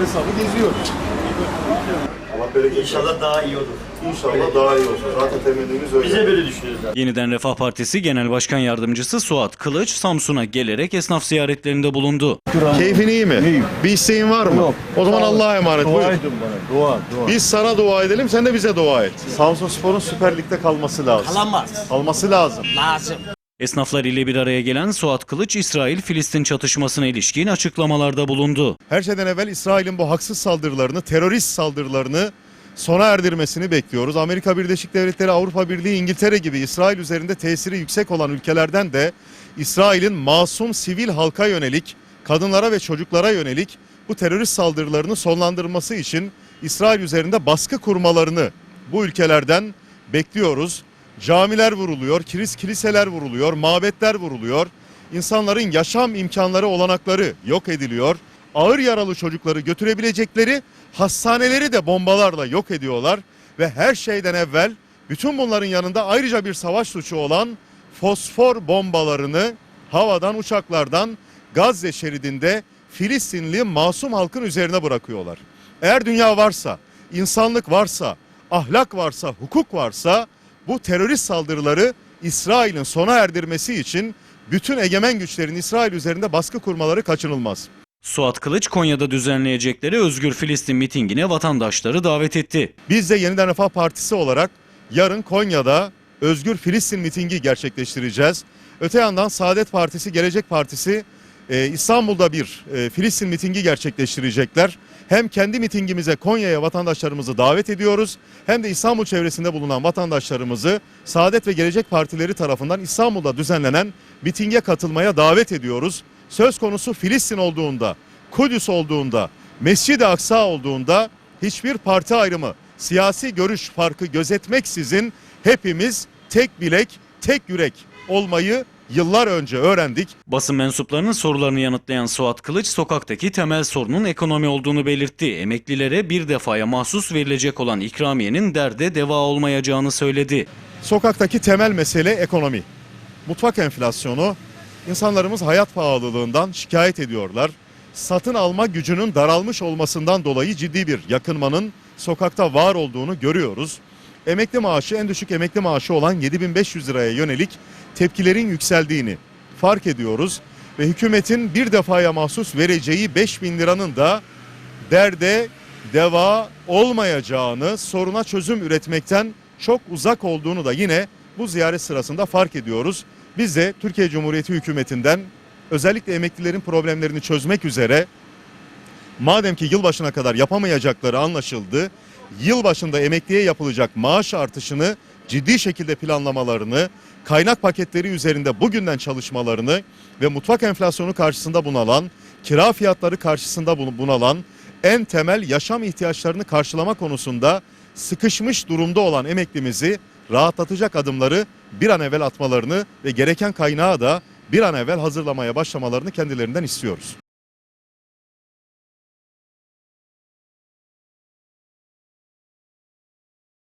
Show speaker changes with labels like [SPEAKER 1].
[SPEAKER 1] hesabı geziyor. Bereket versin.
[SPEAKER 2] İnşallah daha iyi olur.
[SPEAKER 1] İnşallah daha iyi olsun. Zaten temennimiz öyle.
[SPEAKER 2] Biz de böyle düşünüyoruz zaten.
[SPEAKER 3] Yeniden Refah Partisi Genel Başkan Yardımcısı Suat Kılıç Samsun'a gelerek esnaf ziyaretlerinde bulundu.
[SPEAKER 1] Keyfin iyi mi?
[SPEAKER 4] İyiyim.
[SPEAKER 1] Bir isteğin var mı?
[SPEAKER 4] Yok.
[SPEAKER 1] O zaman. Allah'a emanet.
[SPEAKER 4] Dua
[SPEAKER 1] Buyur.
[SPEAKER 4] edin bana. Dua, dua.
[SPEAKER 1] Biz sana dua edelim, sen de bize dua et. Samsun Spor'un Süper Lig'de kalması lazım.
[SPEAKER 2] Kalamaz.
[SPEAKER 1] Kalması lazım.
[SPEAKER 2] Lazım.
[SPEAKER 3] Esnaflar ile bir araya gelen Suat Kılıç, İsrail-Filistin çatışmasına ilişkin açıklamalarda bulundu.
[SPEAKER 1] Her şeyden evvel İsrail'in bu haksız saldırılarını, terörist saldırılarını sona erdirmesini bekliyoruz. Amerika Birleşik Devletleri, Avrupa Birliği, İngiltere gibi İsrail üzerinde tesiri yüksek olan ülkelerden de İsrail'in masum sivil halka yönelik, kadınlara ve çocuklara yönelik bu terörist saldırılarını sonlandırması için İsrail üzerinde baskı kurmalarını bu ülkelerden bekliyoruz. Camiler vuruluyor, kilis kiliseler vuruluyor, mabetler vuruluyor. İnsanların yaşam imkanları, olanakları yok ediliyor. Ağır yaralı çocukları götürebilecekleri hastaneleri de bombalarla yok ediyorlar ve her şeyden evvel bütün bunların yanında ayrıca bir savaş suçu olan fosfor bombalarını havadan uçaklardan Gazze şeridinde Filistinli masum halkın üzerine bırakıyorlar. Eğer dünya varsa, insanlık varsa, ahlak varsa, hukuk varsa bu terörist saldırıları İsrail'in sona erdirmesi için bütün egemen güçlerin İsrail üzerinde baskı kurmaları kaçınılmaz.
[SPEAKER 3] Suat Kılıç, Konya'da düzenleyecekleri Özgür Filistin mitingine vatandaşları davet etti.
[SPEAKER 1] Biz de Yeniden Refah Partisi olarak yarın Konya'da Özgür Filistin mitingi gerçekleştireceğiz. Öte yandan Saadet Partisi, Gelecek Partisi e, İstanbul'da bir e, Filistin mitingi gerçekleştirecekler. Hem kendi mitingimize Konya'ya vatandaşlarımızı davet ediyoruz hem de İstanbul çevresinde bulunan vatandaşlarımızı Saadet ve Gelecek Partileri tarafından İstanbul'da düzenlenen mitinge katılmaya davet ediyoruz. Söz konusu Filistin olduğunda, Kudüs olduğunda, Mescid-i Aksa olduğunda hiçbir parti ayrımı, siyasi görüş farkı gözetmeksizin hepimiz tek bilek, tek yürek olmayı yıllar önce öğrendik.
[SPEAKER 3] Basın mensuplarının sorularını yanıtlayan Suat Kılıç, sokaktaki temel sorunun ekonomi olduğunu belirtti. Emeklilere bir defaya mahsus verilecek olan ikramiyenin derde deva olmayacağını söyledi.
[SPEAKER 1] Sokaktaki temel mesele ekonomi. Mutfak enflasyonu, insanlarımız hayat pahalılığından şikayet ediyorlar. Satın alma gücünün daralmış olmasından dolayı ciddi bir yakınmanın sokakta var olduğunu görüyoruz. Emekli maaşı en düşük emekli maaşı olan 7500 liraya yönelik tepkilerin yükseldiğini fark ediyoruz. Ve hükümetin bir defaya mahsus vereceği 5000 liranın da derde deva olmayacağını, soruna çözüm üretmekten çok uzak olduğunu da yine bu ziyaret sırasında fark ediyoruz. Biz de Türkiye Cumhuriyeti hükümetinden özellikle emeklilerin problemlerini çözmek üzere madem ki yılbaşına kadar yapamayacakları anlaşıldı, yılbaşında emekliye yapılacak maaş artışını ciddi şekilde planlamalarını, kaynak paketleri üzerinde bugünden çalışmalarını ve mutfak enflasyonu karşısında bunalan, kira fiyatları karşısında bunalan, en temel yaşam ihtiyaçlarını karşılama konusunda sıkışmış durumda olan emeklimizi rahatlatacak adımları bir an evvel atmalarını ve gereken kaynağı da bir an evvel hazırlamaya başlamalarını kendilerinden istiyoruz.